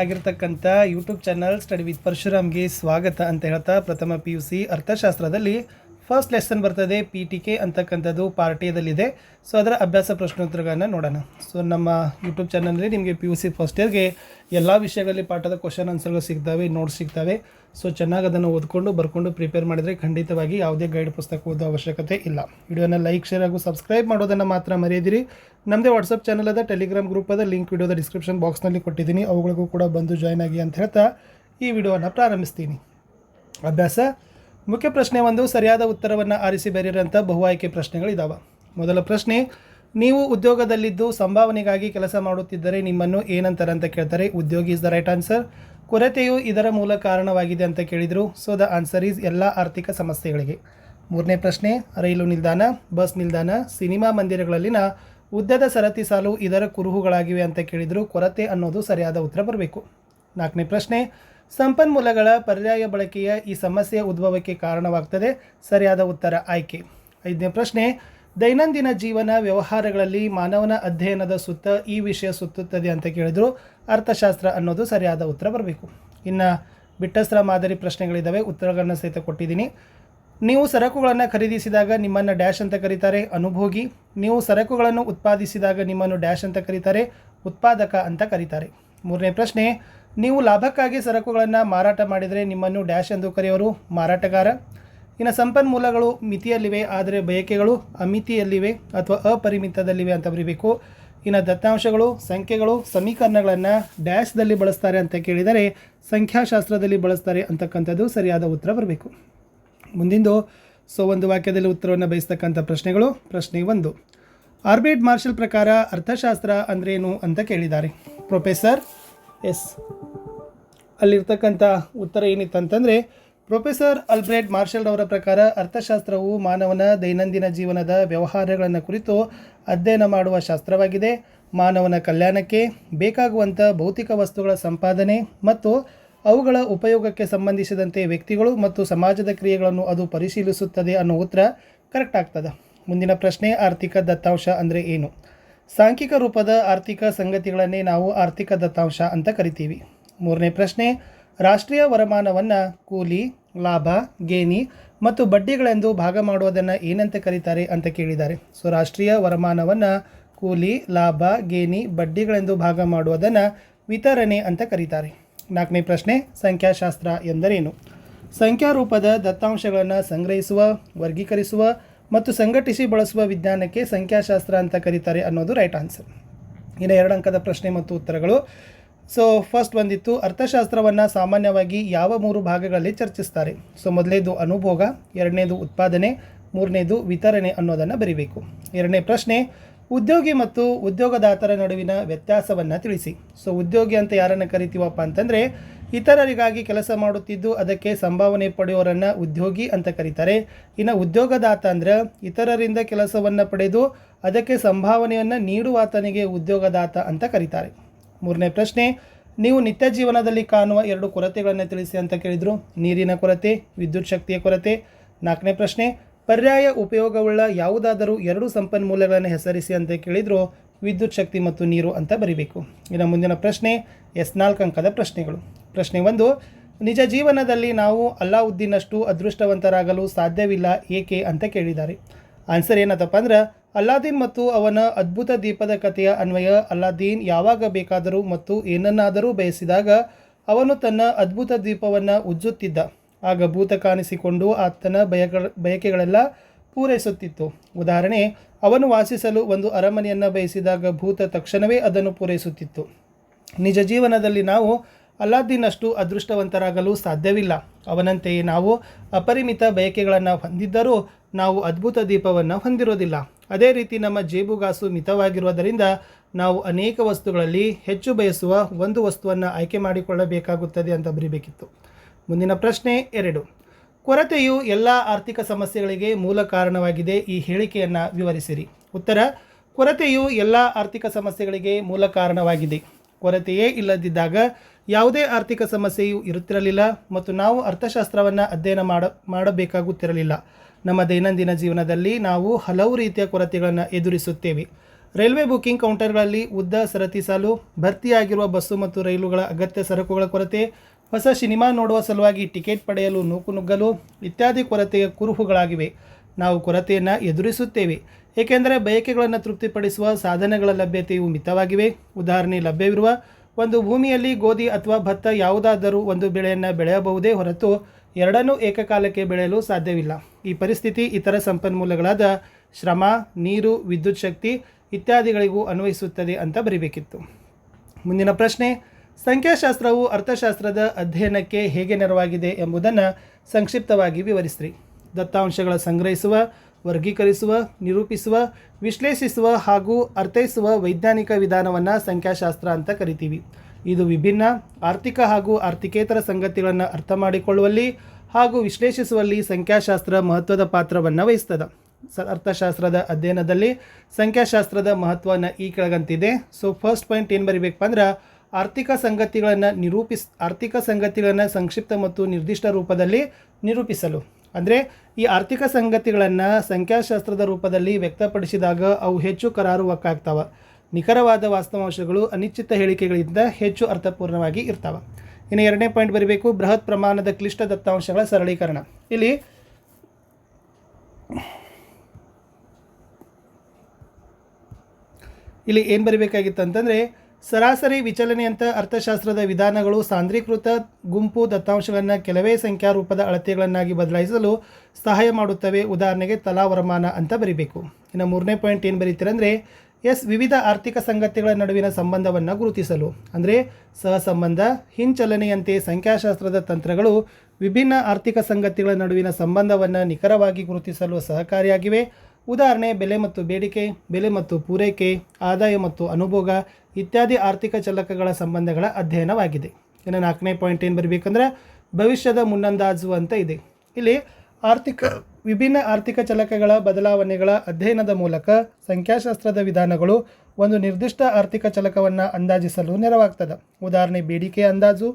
ಆಗಿರ್ತಕ್ಕಂಥ YouTube channel study with ಪರಶುರಾಮ್ಗೆ ಸ್ವಾಗತ ಅಂತ ಹೇಳ್ತಾ ಪ್ರಥಮ ಪಿ ಯು ಸಿ ಅರ್ಥಶಾಸ್ತ್ರದಲ್ಲಿ ಫಸ್ಟ್ ಲೆಸನ್ ಬರ್ತದೆ ಪಿ ಟಿ ಕೆ ಅಂತಕ್ಕಂಥದ್ದು ಪಾರ್ಟಿಯದಲ್ಲಿದೆ. ಸೊ ಅದರ ಅಭ್ಯಾಸ ಪ್ರಶ್ನೋತ್ತರಗಳನ್ನು ನೋಡೋಣ. ಸೊ ನಮ್ಮ ಯೂಟ್ಯೂಬ್ ಚಾನಲಲ್ಲಿ ನಿಮಗೆ ಪಿ ಯು ಸಿ ಫಸ್ಟ್ ಇಯರ್ಗೆ ಎಲ್ಲ ವಿಷಯಗಳಲ್ಲಿ ಪಾಠದ ಕ್ವಶನ್ ಆನ್ಸರ್ಗಳು ಸಿಗ್ತವೆ ನೋಟ್ಸ್ ಸಿಗ್ತವೆ. ಸೊ ಚೆನ್ನಾಗಿ ಅದನ್ನು ಓದ್ಕೊಂಡು, ಬರ್ಕೊಂಡು ಪ್ರಿಪೇರ್ ಮಾಡಿದರೆ ಖಂಡಿತವಾಗಿ ಯಾವುದೇ ಗೈಡ್ ಪುಸ್ತಕ ಓದೋ ಅವಶ್ಯಕತೆ ಇಲ್ಲ. ವಿಡಿಯೋನ ಲೈಕ್ ಶೇರ್ ಹಾಗೂ ಸಬ್ಸ್ಕ್ರೈಬ್ ಮಾಡೋದನ್ನು ಮಾತ್ರ ಮರೆಯದಿರಿ. ನಮ್ಮದೇ ವಾಟ್ಸಪ್ ಚಾನಲ್ ಅದ ಟೆಲಿಗ್ರಾಮ್ ಗ್ರೂಪ್ ಅದ ಲಿಂಕ್ ವಿಡಿಯೋದ ಡಿಸ್ಕ್ರಿಪ್ಷನ್ ಬಾಕ್ಸ್ನಲ್ಲಿ ಕೊಟ್ಟಿದ್ದೀನಿ. ಅವುಗಳಿಗೂ ಕೂಡ ಬಂದು ಜಾಯ್ನ್ ಆಗಿ ಅಂತ ಹೇಳ್ತಾ ಈ ವಿಡಿಯೋವನ್ನು ಪ್ರಾರಂಭಿಸ್ತೀನಿ. ಅಭ್ಯಾಸ ಮುಖ್ಯ ಪ್ರಶ್ನೆ ಒಂದು, ಸರಿಯಾದ ಉತ್ತರವನ್ನು ಆರಿಸಿ ಬರೆಯಿರಂಥ ಬಹು ಆಯ್ಕೆ ಪ್ರಶ್ನೆಗಳಿದ್ದಾವೆ ಮೊದಲ ಪ್ರಶ್ನೆ, ನೀವು ಉದ್ಯೋಗದಲ್ಲಿದ್ದು ಸಂಭಾವನೆಗಾಗಿ ಕೆಲಸ ಮಾಡುತ್ತಿದ್ದರೆ ನಿಮ್ಮನ್ನು ಏನಂತಾರೆ ಅಂತ ಕೇಳ್ತಾರೆ. ಉದ್ಯೋಗಿ ಇಸ್ ದ ರೈಟ್ ಆನ್ಸರ್ ಕೊರತೆಯು ಇದರ ಮೂಲ ಕಾರಣವಾಗಿದೆ ಅಂತ ಕೇಳಿದರು. ಸೊ ದ ಆನ್ಸರ್ ಈಸ್ ಎಲ್ಲ ಆರ್ಥಿಕ ಸಮಸ್ಯೆಗಳಿಗೆ. ಮೂರನೇ ಪ್ರಶ್ನೆ, ರೈಲು ನಿಲ್ದಾಣ, ಬಸ್ ನಿಲ್ದಾಣ, ಸಿನಿಮಾ ಮಂದಿರಗಳಲ್ಲಿನ ಉದ್ದದ ಸರತಿ ಸಾಲು ಇದರ ಕುರುಹುಗಳಾಗಿವೆ ಅಂತ ಕೇಳಿದರು. ಕೊರತೆ ಅನ್ನೋದು ಸರಿಯಾದ ಉತ್ತರ ಬರಬೇಕು. ನಾಲ್ಕನೇ ಪ್ರಶ್ನೆ ಸಂಪನ್ಮೂಲಗಳ ಪರ್ಯಾಯ ಬಳಕೆಯ ಈ ಸಮಸ್ಯೆಯ ಉದ್ಭವಕ್ಕೆ ಕಾರಣವಾಗ್ತದೆ. ಸರಿಯಾದ ಉತ್ತರ ಆಯ್ಕೆ. ಐದನೇ ಪ್ರಶ್ನೆ, ದೈನಂದಿನ ಜೀವನ ವ್ಯವಹಾರಗಳಲ್ಲಿ ಮಾನವನ ಅಧ್ಯಯನದ ಸುತ್ತ ಈ ವಿಷಯ ಸುತ್ತುತ್ತದೆ ಅಂತ ಕೇಳಿದ್ರು. ಅರ್ಥಶಾಸ್ತ್ರ ಅನ್ನೋದು ಸರಿಯಾದ ಉತ್ತರ ಬರಬೇಕು. ಇನ್ನು ಬಿಟ್ಟಸ್ತ್ರ ಮಾದರಿ ಪ್ರಶ್ನೆಗಳಿದ್ದಾವೆ ಉತ್ತರಗಳನ್ನು ಸಹಿತ ಕೊಟ್ಟಿದ್ದೀನಿ. ನೀವು ಸರಕುಗಳನ್ನು ಖರೀದಿಸಿದಾಗ ನಿಮ್ಮನ್ನು ಡ್ಯಾಶ್ ಅಂತ ಕರೀತಾರೆ, ಅನುಭೋಗಿ. ನೀವು ಸರಕುಗಳನ್ನು ಉತ್ಪಾದಿಸಿದಾಗ ನಿಮ್ಮನ್ನು ಡ್ಯಾಶ್ ಅಂತ ಕರೀತಾರೆ, ಉತ್ಪಾದಕ ಅಂತ ಕರೀತಾರೆ. ಮೂರನೇ ಪ್ರಶ್ನೆ ನೀವು ಲಾಭಕ್ಕಾಗಿ ಸರಕುಗಳನ್ನು ಮಾರಾಟ ಮಾಡಿದರೆ ನಿಮ್ಮನ್ನು ಡ್ಯಾಶ್ ಎಂದು ಕರೆಯೋರು ಮಾರಾಟಗಾರ. ಇನ್ನು ಸಂಪನ್ಮೂಲಗಳು ಮಿತಿಯಲ್ಲಿವೆ, ಆದರೆ ಬಯಕೆಗಳು ಅಮಿತಿಯಲ್ಲಿವೆ ಅಥವಾ ಅಪರಿಮಿತದಲ್ಲಿವೆ ಅಂತ ಬರೀಬೇಕು. ಇನ್ನು ದತ್ತಾಂಶಗಳು, ಸಂಖ್ಯೆಗಳು, ಸಮೀಕರಣಗಳನ್ನು ಡ್ಯಾಶ್ದಲ್ಲಿ ಬಳಸ್ತಾರೆ ಅಂತ ಕೇಳಿದರೆ ಸಂಖ್ಯಾಶಾಸ್ತ್ರದಲ್ಲಿ ಬಳಸ್ತಾರೆ ಅಂತಕ್ಕಂಥದ್ದು ಸರಿಯಾದ ಉತ್ತರ ಬರಬೇಕು. ಮುಂದಿಂದು ಸೊ ಒಂದು ವಾಕ್ಯದಲ್ಲಿ ಉತ್ತರವನ್ನು ಬಯಸ್ತಕ್ಕಂಥ ಪ್ರಶ್ನೆಗಳು. ಪ್ರಶ್ನೆ ಒಂದು, ಆರ್ಬಿಟ್ ಮಾರ್ಷಲ್ ಪ್ರಕಾರ ಅರ್ಥಶಾಸ್ತ್ರ ಅಂದ್ರೇನು ಅಂತ ಕೇಳಿದ್ದಾರೆ. Professor S. ಅಲ್ಲಿರ್ತಕ್ಕಂಥ ಉತ್ತರ ಏನಿತ್ತು ಅಂತಂದರೆ, ಪ್ರೊಫೆಸರ್ ಅಲ್ಬ್ರೆಡ್ ಮಾರ್ಷಲ್ ಅವರ ಪ್ರಕಾರ ಅರ್ಥಶಾಸ್ತ್ರವು ಮಾನವನ ದೈನಂದಿನ ಜೀವನದ ವ್ಯವಹಾರಗಳನ್ನು ಕುರಿತು ಅಧ್ಯಯನ ಮಾಡುವ ಶಾಸ್ತ್ರವಾಗಿದೆ. ಮಾನವನ ಕಲ್ಯಾಣಕ್ಕೆ ಬೇಕಾಗುವಂಥ ಭೌತಿಕ ವಸ್ತುಗಳ ಸಂಪಾದನೆ ಮತ್ತು ಅವುಗಳ ಉಪಯೋಗಕ್ಕೆ ಸಂಬಂಧಿಸಿದಂತೆ ವ್ಯಕ್ತಿಗಳು ಮತ್ತು ಸಮಾಜದ ಕ್ರಿಯೆಗಳನ್ನು ಅದು ಪರಿಶೀಲಿಸುತ್ತದೆ ಅನ್ನೋ ಉತ್ತರ ಕರೆಕ್ಟ್ ಆಗ್ತದೆ. ಮುಂದಿನ ಪ್ರಶ್ನೆ, ಆರ್ಥಿಕ ದತ್ತಾಂಶ ಅಂದರೆ ಏನು? ಸಾಂಖ್ಯಿಕ ರೂಪದ ಆರ್ಥಿಕ ಸಂಗತಿಗಳನ್ನೇ ನಾವು ಆರ್ಥಿಕ ದತ್ತಾಂಶ ಅಂತ ಕರಿತೀವಿ. ಮೂರನೇ ಪ್ರಶ್ನೆ, ರಾಷ್ಟ್ರೀಯ ವರಮಾನವನ್ನು ಕೂಲಿ, ಲಾಭ, ಗೇಣಿ ಮತ್ತು ಬಡ್ಡಿಗಳೆಂದು ಭಾಗ ಮಾಡುವುದನ್ನು ಏನಂತ ಕರೀತಾರೆ ಅಂತ ಕೇಳಿದ್ದಾರೆ. ಸೊ, ರಾಷ್ಟ್ರೀಯ ವರಮಾನವನ್ನು ಕೂಲಿ, ಲಾಭ, ಗೇಣಿ, ಬಡ್ಡಿಗಳೆಂದು ಭಾಗ ಮಾಡುವುದನ್ನು ವಿತರಣೆ ಅಂತ ಕರೀತಾರೆ. ನಾಲ್ಕನೇ ಪ್ರಶ್ನೆ, ಸಂಖ್ಯಾಶಾಸ್ತ್ರ ಎಂದರೇನು? ಸಂಖ್ಯಾರೂಪದ ದತ್ತಾಂಶಗಳನ್ನು ಸಂಗ್ರಹಿಸುವ, ವರ್ಗೀಕರಿಸುವ ಮತ್ತು ಸಂಘಟಿಸಿ ಬಳಸುವ ವಿಜ್ಞಾನಕ್ಕೆ ಸಂಖ್ಯಾಶಾಸ್ತ್ರ ಅಂತ ಕರೀತಾರೆ ಅನ್ನೋದು ರೈಟ್ ಆನ್ಸರ್ ಇನ್ನು ಎರಡು ಅಂಕದ ಪ್ರಶ್ನೆ ಮತ್ತು ಉತ್ತರಗಳು. ಸೊ ಫಸ್ಟ್ ಬಂದಿತ್ತು, ಅರ್ಥಶಾಸ್ತ್ರವನ್ನು ಸಾಮಾನ್ಯವಾಗಿ ಯಾವ ಮೂರು ಭಾಗಗಳಲ್ಲಿ ಚರ್ಚಿಸ್ತಾರೆ? ಸೊ ಮೊದಲನೇದು ಅನುಭೋಗ, ಎರಡನೇದು ಉತ್ಪಾದನೆ, ಮೂರನೇದು ವಿತರಣೆ ಅನ್ನೋದನ್ನು ಬರೀಬೇಕು. ಎರಡನೇ ಪ್ರಶ್ನೆ, ಉದ್ಯೋಗಿ ಮತ್ತು ಉದ್ಯೋಗದಾತರ ನಡುವಿನ ವ್ಯತ್ಯಾಸವನ್ನು ತಿಳಿಸಿ. ಸೊ ಉದ್ಯೋಗಿ ಅಂತ ಯಾರನ್ನು ಕರಿತೀವಪ್ಪ ಅಂತಂದರೆ ಇತರರಿಗಾಗಿ ಕೆಲಸ ಮಾಡುತ್ತಿದ್ದು ಅದಕ್ಕೆ ಸಂಭಾವನೆ ಪಡೆಯೋರನ್ನು ಉದ್ಯೋಗಿ ಅಂತ ಕರೀತಾರೆ. ಇನ್ನು ಉದ್ಯೋಗದಾತ ಅಂದ್ರೆ ಇತರರಿಂದ ಕೆಲಸವನ್ನು ಪಡೆದು ಅದಕ್ಕೆ ಸಂಭಾವನೆಯನ್ನು ನೀಡುವಾತನಿಗೆ ಉದ್ಯೋಗದಾತ ಅಂತ ಕರೀತಾರೆ. ಮೂರನೇ ಪ್ರಶ್ನೆ, ನೀವು ನಿತ್ಯ ಜೀವನದಲ್ಲಿ ಕಾಣುವ ಎರಡು ಕೊರತೆಗಳನ್ನು ತಿಳಿಸಿ ಅಂತ ಕೇಳಿದರು. ನೀರಿನ ಕೊರತೆ, ವಿದ್ಯುತ್ ಶಕ್ತಿಯ ಕೊರತೆ. ನಾಲ್ಕನೇ ಪ್ರಶ್ನೆ, ಪರ್ಯಾಯ ಉಪಯೋಗವುಳ್ಳ ಯಾವುದಾದರೂ ಎರಡು ಸಂಪನ್ಮೂಲಗಳನ್ನು ಹೆಸರಿಸಿ ಅಂತ ಕೇಳಿದ್ರು. ವಿದ್ಯುತ್ ಶಕ್ತಿ ಮತ್ತು ನೀರು ಅಂತ ಬರಿಬೇಕು. ಇನ್ನು ಮುಂದಿನ ಪ್ರಶ್ನೆ ಎಸ್ ನಾಲ್ಕು ಅಂಕದ ಪ್ರಶ್ನೆಗಳು. ಪ್ರಶ್ನೆ ಒಂದು, ನಿಜ ಜೀವನದಲ್ಲಿ ನಾವು ಅಲ್ಲಾವುದ್ದೀನಷ್ಟು ಅದೃಷ್ಟವಂತರಾಗಲು ಸಾಧ್ಯವಿಲ್ಲ ಏಕೆ ಅಂತ ಕೇಳಿದ್ದಾರೆ. ಆನ್ಸರ್ ಏನತ್ತಪ್ಪ ಅಂದ್ರೆ, ಅಲ್ಲಾದೀನ್ ಮತ್ತು ಅವನ ಅದ್ಭುತ ದೀಪದ ಕಥೆಯ ಅನ್ವಯ ಅಲ್ಲಾದೀನ್ ಯಾವಾಗ ಬೇಕಾದರೂ ಮತ್ತು ಏನನ್ನಾದರೂ ಬಯಸಿದಾಗ ಅವನು ತನ್ನ ಅದ್ಭುತ ದೀಪವನ್ನು ಉಜ್ಜುತ್ತಿದ್ದ. ಆಗ ಭೂತ ಕಾಣಿಸಿಕೊಂಡು ಆತನ ಬಯಕೆಗಳೆಲ್ಲ ಪೂರೈಸುತ್ತಿತ್ತು. ಉದಾಹರಣೆ, ಅವನು ವಾಸಿಸಲು ಒಂದು ಅರಮನೆಯನ್ನು ಬಯಸಿದಾಗ ಭೂತ ತಕ್ಷಣವೇ ಅದನ್ನು ಪೂರೈಸುತ್ತಿತ್ತು. ನಿಜ ಜೀವನದಲ್ಲಿ ನಾವು ಅಲ್ಲಾದ್ದೀನಷ್ಟು ಅದೃಷ್ಟವಂತರಾಗಲು ಸಾಧ್ಯವಿಲ್ಲ. ಅವನಂತೆಯೇ ನಾವು ಅಪರಿಮಿತ ಬಯಕೆಗಳನ್ನು ಹೊಂದಿದ್ದರೂ ನಾವು ಅದ್ಭುತ ದೀಪವನ್ನು ಹೊಂದಿರೋದಿಲ್ಲ. ಅದೇ ರೀತಿ ನಮ್ಮ ಜೇಬುಗಾಸು ಮಿತವಾಗಿರುವುದರಿಂದ ನಾವು ಅನೇಕ ವಸ್ತುಗಳಲ್ಲಿ ಹೆಚ್ಚು ಬಯಸುವ ಒಂದು ವಸ್ತುವನ್ನು ಆಯ್ಕೆ ಮಾಡಿಕೊಳ್ಳಬೇಕಾಗುತ್ತದೆ ಅಂತ ಬರೀಬೇಕಿತ್ತು. ಮುಂದಿನ ಪ್ರಶ್ನೆ ಎರಡು. ಕೊರತೆಯು ಎಲ್ಲ ಆರ್ಥಿಕ ಸಮಸ್ಯೆಗಳಿಗೆ ಮೂಲ ಕಾರಣವಾಗಿದೆ ಈ ಹೇಳಿಕೆಯನ್ನು ವಿವರಿಸಿರಿ. ಉತ್ತರ, ಕೊರತೆಯು ಎಲ್ಲ ಆರ್ಥಿಕ ಸಮಸ್ಯೆಗಳಿಗೆ ಮೂಲ ಕಾರಣವಾಗಿದೆ. ಕೊರತೆಯೇ ಇಲ್ಲದಿದ್ದಾಗ ಯಾವುದೇ ಆರ್ಥಿಕ ಸಮಸ್ಯೆಯು ಇರುತ್ತಿರಲಿಲ್ಲ ಮತ್ತು ನಾವು ಅರ್ಥಶಾಸ್ತ್ರವನ್ನು ಅಧ್ಯಯನ ಮಾಡ, ಮಾಡಬೇಕಾಗುತ್ತಿರಲಿಲ್ಲ. ನಮ್ಮ ದೈನಂದಿನ ಜೀವನದಲ್ಲಿ ನಾವು ಹಲವು ರೀತಿಯ ಕೊರತೆಗಳನ್ನು ಎದುರಿಸುತ್ತೇವೆ. ರೈಲ್ವೆ ಬುಕಿಂಗ್ ಕೌಂಟರ್ಗಳಲ್ಲಿ ಉದ್ದ ಸರತಿ ಸಾಲು, ಭರ್ತಿಯಾಗಿರುವ ಬಸ್ಸು ಮತ್ತು ರೈಲುಗಳ ಅಗತ್ಯ ಸರಕುಗಳ ಕೊರತೆ, ಹೊಸ ಸಿನಿಮಾ ನೋಡುವ ಸಲುವಾಗಿ ಟಿಕೆಟ್ ಪಡೆಯಲು ನೂಕುನುಗ್ಗಲು ಇತ್ಯಾದಿ ಕೊರತೆಯ ಕುರುಹುಗಳಾಗಿವೆ. ನಾವು ಕೊರತೆಯನ್ನು ಎದುರಿಸುತ್ತೇವೆ. ಏಕೆಂದರೆ ಬಯಕೆಗಳನ್ನು ತೃಪ್ತಿಪಡಿಸುವ ಸಾಧನಗಳ ಲಭ್ಯತೆಯು ಮಿತವಾಗಿವೆ. ಉದಾಹರಣೆ ಲಭ್ಯವಿರುವ ಒಂದು ಭೂಮಿಯಲ್ಲಿ ಗೋಧಿ ಅಥವಾ ಭತ್ತ ಯಾವುದಾದರೂ ಒಂದು ಬೆಳೆಯನ್ನು ಬೆಳೆಯಬಹುದೇ ಹೊರತು ಎರಡನ್ನೂ ಏಕಕಾಲಕ್ಕೆ ಬೆಳೆಯಲು ಸಾಧ್ಯವಿಲ್ಲ. ಈ ಪರಿಸ್ಥಿತಿ ಇತರ ಸಂಪನ್ಮೂಲಗಳಾದ ಶ್ರಮ, ನೀರು, ವಿದ್ಯುತ್ ಶಕ್ತಿ ಇತ್ಯಾದಿಗಳಿಗೂ ಅನ್ವಯಿಸುತ್ತದೆ ಅಂತ ಬರೀಬೇಕಿತ್ತು. ಮುಂದಿನ ಪ್ರಶ್ನೆ, ಸಂಖ್ಯಾಶಾಸ್ತ್ರವು ಅರ್ಥಶಾಸ್ತ್ರದ ಅಧ್ಯಯನಕ್ಕೆ ಹೇಗೆ ನೆರವಾಗಿದೆ ಎಂಬುದನ್ನು ಸಂಕ್ಷಿಪ್ತವಾಗಿ ವಿವರಿಸ್ರಿ. ದತ್ತಾಂಶಗಳ ಸಂಗ್ರಹಿಸುವ ವರ್ಗೀಕರಿಸುವ, ನಿರೂಪಿಸುವ, ವಿಶ್ಲೇಷಿಸುವ ಹಾಗೂ ಅರ್ಥೈಸುವ ವೈಜ್ಞಾನಿಕ ವಿಧಾನವನ್ನು ಸಂಖ್ಯಾಶಾಸ್ತ್ರ ಅಂತ ಕರಿತೀವಿ. ಇದು ವಿಭಿನ್ನ, ಆರ್ಥಿಕ ಹಾಗೂ ಆರ್ಥಿಕೇತರ ಸಂಗತಿಗಳನ್ನು ಅರ್ಥ ಮಾಡಿಕೊಳ್ಳುವಲ್ಲಿ ಹಾಗೂ ವಿಶ್ಲೇಷಿಸುವಲ್ಲಿ ಸಂಖ್ಯಾಶಾಸ್ತ್ರ ಮಹತ್ವದ ಪಾತ್ರವನ್ನು ವಹಿಸ್ತದೆ. ಸ, ಅರ್ಥಶಾಸ್ತ್ರದ ಅಧ್ಯಯನದಲ್ಲಿ ಸಂಖ್ಯಾಶಾಸ್ತ್ರದ ಮಹತ್ವವನ್ನು ಈ ಕೆಳಗಂತಿದೆ. ಸೊ ಫಸ್ಟ್ ಪಾಯಿಂಟ್ ಏನು ಬರಿಬೇಕಪ್ಪ ಅಂದ್ರೆ, ಆರ್ಥಿಕ ಸಂಗತಿಗಳನ್ನು ನಿರೂಪಿಸ್, ಆರ್ಥಿಕ ಸಂಗತಿಗಳನ್ನು ಸಂಕ್ಷಿಪ್ತ ಮತ್ತು ನಿರ್ದಿಷ್ಟ ರೂಪದಲ್ಲಿ ನಿರೂಪಿಸಲು. ಅಂದರೆ ಈ ಆರ್ಥಿಕ ಸಂಗತಿಗಳನ್ನು ಸಂಖ್ಯಾಶಾಸ್ತ್ರದ ರೂಪದಲ್ಲಿ ವ್ಯಕ್ತಪಡಿಸಿದಾಗ ಅವು ಹೆಚ್ಚು ಕರಾರುವಕ್ಕಾಗ್ತವೆ. ನಿಖರವಾದ ವಾಸ್ತವಾಂಶಗಳು ಅನಿಶ್ಚಿತ ಹೇಳಿಕೆಗಳಿಂದ ಹೆಚ್ಚು ಅರ್ಥಪೂರ್ಣವಾಗಿ ಇರ್ತವೆ. ಇನ್ನು ಎರಡನೇ ಪಾಯಿಂಟ್ ಬರಬೇಕು, ಬೃಹತ್ ಪ್ರಮಾಣದ ಕ್ಲಿಷ್ಟ ದತ್ತಾಂಶಗಳ ಸರಳೀಕರಣ. ಇಲ್ಲಿ ಇಲ್ಲಿ ಏನು ಬರಬೇಕಾಗಿತ್ತು ಅಂತಂದರೆ ಸರಾಸರಿ ವಿಚಲನೆಯಂಥ ಅರ್ಥಶಾಸ್ತ್ರದ ವಿಧಾನಗಳು ಸಾಂದ್ರೀಕೃತ ಗುಂಪು ದತ್ತಾಂಶಗಳನ್ನು ಕೆಲವೇ ಸಂಖ್ಯಾ ರೂಪದ ಅಳತೆಗಳನ್ನಾಗಿ ಬದಲಾಯಿಸಲು ಸಹಾಯ ಮಾಡುತ್ತವೆ. ಉದಾಹರಣೆಗೆ ತಲಾವರಮಾನ ಅಂತ ಬರಿಬೇಕು. ಇನ್ನು ಮೂರನೇ ಪಾಯಿಂಟ್ ಏನು ಬರೀತೀರಂದರೆ ಎಸ್, ವಿವಿಧ ಆರ್ಥಿಕ ಸಂಗತಿಗಳ ನಡುವಿನ ಸಂಬಂಧವನ್ನು ಗುರುತಿಸಲು. ಅಂದರೆ, ಸಹಸಂಬಂಧ, ಹಿಂಚಲನೆಯಂತೆ ಸಂಖ್ಯಾಶಾಸ್ತ್ರದ ತಂತ್ರಗಳು ವಿಭಿನ್ನ ಆರ್ಥಿಕ ಸಂಗತಿಗಳ ನಡುವಿನ ಸಂಬಂಧವನ್ನು ನಿಖರವಾಗಿ ಗುರುತಿಸಲು ಸಹಕಾರಿಯಾಗಿವೆ. ಉದಾಹರಣೆ, ಬೆಲೆ ಮತ್ತು ಬೇಡಿಕೆ, ಬೆಲೆ ಮತ್ತು ಪೂರೈಕೆ, ಆದಾಯ ಮತ್ತು ಅನುಭೋಗ ಇತ್ಯಾದಿ ಆರ್ಥಿಕ ಚಲಕಗಳ ಸಂಬಂಧಗಳ ಅಧ್ಯಯನವಾಗಿದೆ. ಇನ್ನು ನಾಲ್ಕನೇ ಪಾಯಿಂಟ್ ಏನು ಬರಬೇಕಂದ್ರೆ ಭವಿಷ್ಯದ ಮುನ್ನಂದಾಜು ಅಂತ ಇದೆ. ಇಲ್ಲಿ ಆರ್ಥಿಕ, ವಿಭಿನ್ನ ಆರ್ಥಿಕ ಚಲಕಗಳ ಬದಲಾವಣೆಗಳ ಅಧ್ಯಯನದ ಮೂಲಕ ಸಂಖ್ಯಾಶಾಸ್ತ್ರದ ವಿಧಾನಗಳು ಒಂದು ನಿರ್ದಿಷ್ಟ ಆರ್ಥಿಕ ಚಲಕವನ್ನು ಅಂದಾಜಿಸಲು ನೆರವಾಗ್ತದೆ. ಉದಾಹರಣೆ ಬೇಡಿಕೆ ಅಂದಾಜು,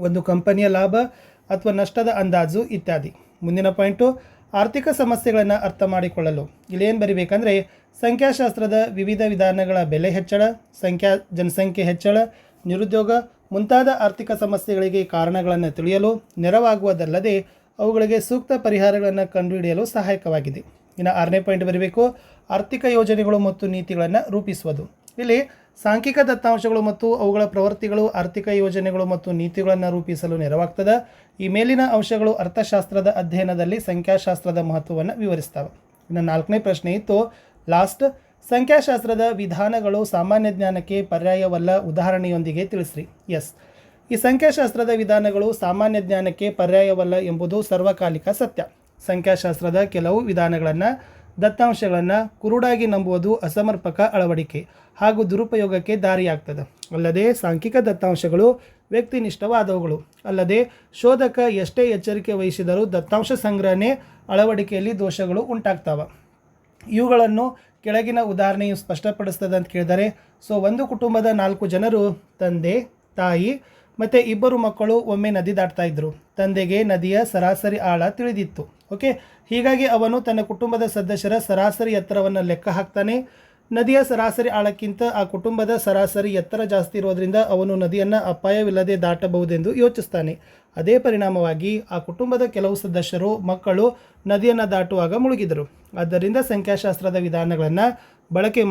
ಒಂದು ಕಂಪನಿಯ ಲಾಭ ಅಥವಾ ನಷ್ಟದ ಅಂದಾಜು ಇತ್ಯಾದಿ. ಮುಂದಿನ ಪಾಯಿಂಟು ಆರ್ಥಿಕ ಸಮಸ್ಯೆಗಳನ್ನು ಅರ್ಥ ಮಾಡಿಕೊಳ್ಳಲು. ಇಲ್ಲೇನು ಬರಿಬೇಕಂದ್ರೆ, ಸಂಖ್ಯಾಶಾಸ್ತ್ರದ ವಿವಿಧ ವಿಧಾನಗಳ ಬೆಲೆ ಹೆಚ್ಚಳ, ಸಂಖ್ಯಾ, ಜನಸಂಖ್ಯೆ ಹೆಚ್ಚಳ, ನಿರುದ್ಯೋಗ ಮುಂತಾದ ಆರ್ಥಿಕ ಸಮಸ್ಯೆಗಳಿಗೆ ಕಾರಣಗಳನ್ನು ತಿಳಿಯಲು, ನೆರವಾಗುವುದಲ್ಲದೆ ಅವುಗಳಿಗೆ ಸೂಕ್ತ ಪರಿಹಾರಗಳನ್ನು ಕಂಡುಹಿಡಿಯಲು ಸಹಾಯಕವಾಗಿದೆ. ಇನ್ನು ಆರನೇ ಪಾಯಿಂಟ್ ಬರಬೇಕು. ಆರ್ಥಿಕ ಯೋಜನೆಗಳು ಮತ್ತು ನೀತಿಗಳನ್ನು ರೂಪಿಸುವುದು. ಇಲ್ಲಿ ಸಾಂಖ್ಯಿಕ ದತ್ತಾಂಶಗಳು ಮತ್ತು ಅವುಗಳ ಪ್ರವೃತ್ತಿಗಳು, ಆರ್ಥಿಕ ಯೋಜನೆಗಳು ಮತ್ತು ನೀತಿಗಳನ್ನು ರೂಪಿಸಲು ನೆರವಾಗ್ತದೆ. ಈ ಮೇಲಿನ ಅಂಶಗಳು ಅರ್ಥಶಾಸ್ತ್ರದ ಅಧ್ಯಯನದಲ್ಲಿ ಸಂಖ್ಯಾಶಾಸ್ತ್ರದ ಮಹತ್ವವನ್ನು ವಿವರಿಸ್ತವೆ. ಇನ್ನು ನಾಲ್ಕನೇ ಪ್ರಶ್ನೆ ಇತ್ತು, ಲಾಸ್ಟ್, ಸಂಖ್ಯಾಶಾಸ್ತ್ರದ ವಿಧಾನಗಳು ಸಾಮಾನ್ಯ ಜ್ಞಾನಕ್ಕೆ ಪರ್ಯಾಯವಲ್ಲ ಉದಾಹರಣೆಯೊಂದಿಗೆ ತಿಳಿಸ್ರಿ. ಎಸ್. ಈ ಸಂಖ್ಯಾಶಾಸ್ತ್ರದ ವಿಧಾನಗಳು ಸಾಮಾನ್ಯ ಜ್ಞಾನಕ್ಕೆ ಪರ್ಯಾಯವಲ್ಲ ಎಂಬುದು ಸರ್ವಕಾಲಿಕ ಸತ್ಯ. ಸಂಖ್ಯಾಶಾಸ್ತ್ರದ ಕೆಲವು ವಿಧಾನಗಳನ್ನು ದತ್ತಾಂಶಗಳನ್ನು ಕುರುಡಾಗಿ ನಂಬುವುದು ಅಸಮರ್ಪಕ ಅಳವಡಿಕೆ ಹಾಗೂ ದುರುಪಯೋಗಕ್ಕೆ ದಾರಿಯಾಗ್ತದೆ. ಅಲ್ಲದೆ ಸಾಂಖ್ಯಿಕ ದತ್ತಾಂಶಗಳು ವ್ಯಕ್ತಿನಿಷ್ಠವಾದವುಗಳು. ಅಲ್ಲದೆ ಶೋಧಕ ಎಷ್ಟೇ ಎಚ್ಚರಿಕೆ ವಹಿಸಿದರೂ ದತ್ತಾಂಶ ಸಂಗ್ರಹಣೆ ಅಳವಡಿಕೆಯಲ್ಲಿ ದೋಷಗಳು ಉಂಟಾಗ್ತವೆ. ಇವುಗಳನ್ನು ಕೆಳಗಿನ ಉದಾಹರಣೆಯು ಸ್ಪಷ್ಟಪಡಿಸ್ತದೆ ಅಂತ ಕೇಳಿದರೆ, ಸೊ ಒಂದು ಕುಟುಂಬದ ನಾಲ್ಕು ಜನರು, ತಂದೆ, ತಾಯಿ, ಮತ್ತು ಇಬ್ಬರು ಮಕ್ಕಳು ಒಮ್ಮೆ ನದಿ ದಾಟ್ತಾ ಇದ್ದರು ತಂದೆಗೆ ನದಿಯ ಸರಾಸರಿ ಆಳ ತಿಳಿದಿತ್ತು. ಓಕೆ? ಹೀಗಾಗಿ ಅವನು ತನ್ನ ಕುಟುಂಬದ ಸದಸ್ಯರ ಸರಾಸರಿ ಎತ್ತರವನ್ನು ಲೆಕ್ಕ ಹಾಕ್ತಾನೆ. ನದಿಯ ಸರಾಸರಿ ಆಳಕ್ಕಿಂತ ಆ ಕುಟುಂಬದ ಸರಾಸರಿ ಎತ್ತರ ಜಾಸ್ತಿ ಇರೋದರಿಂದ ಅವನು ನದಿಯನ್ನು ಅಪಾಯವಿಲ್ಲದೆ ದಾಟಬಹುದೆಂದು ಯೋಚಿಸ್ತಾನೆ. ಅದೇ ಪರಿಣಾಮವಾಗಿ ಆ ಕುಟುಂಬದ ಕೆಲವು ಸದಸ್ಯರು, ಮಕ್ಕಳು ನದಿಯನ್ನು ದಾಟುವಾಗ ಮುಳುಗಿದರು. ಆದ್ದರಿಂದ ಸಂಖ್ಯಾಶಾಸ್ತ್ರದ ವಿಧಾನಗಳನ್ನು ಬಳಕೆ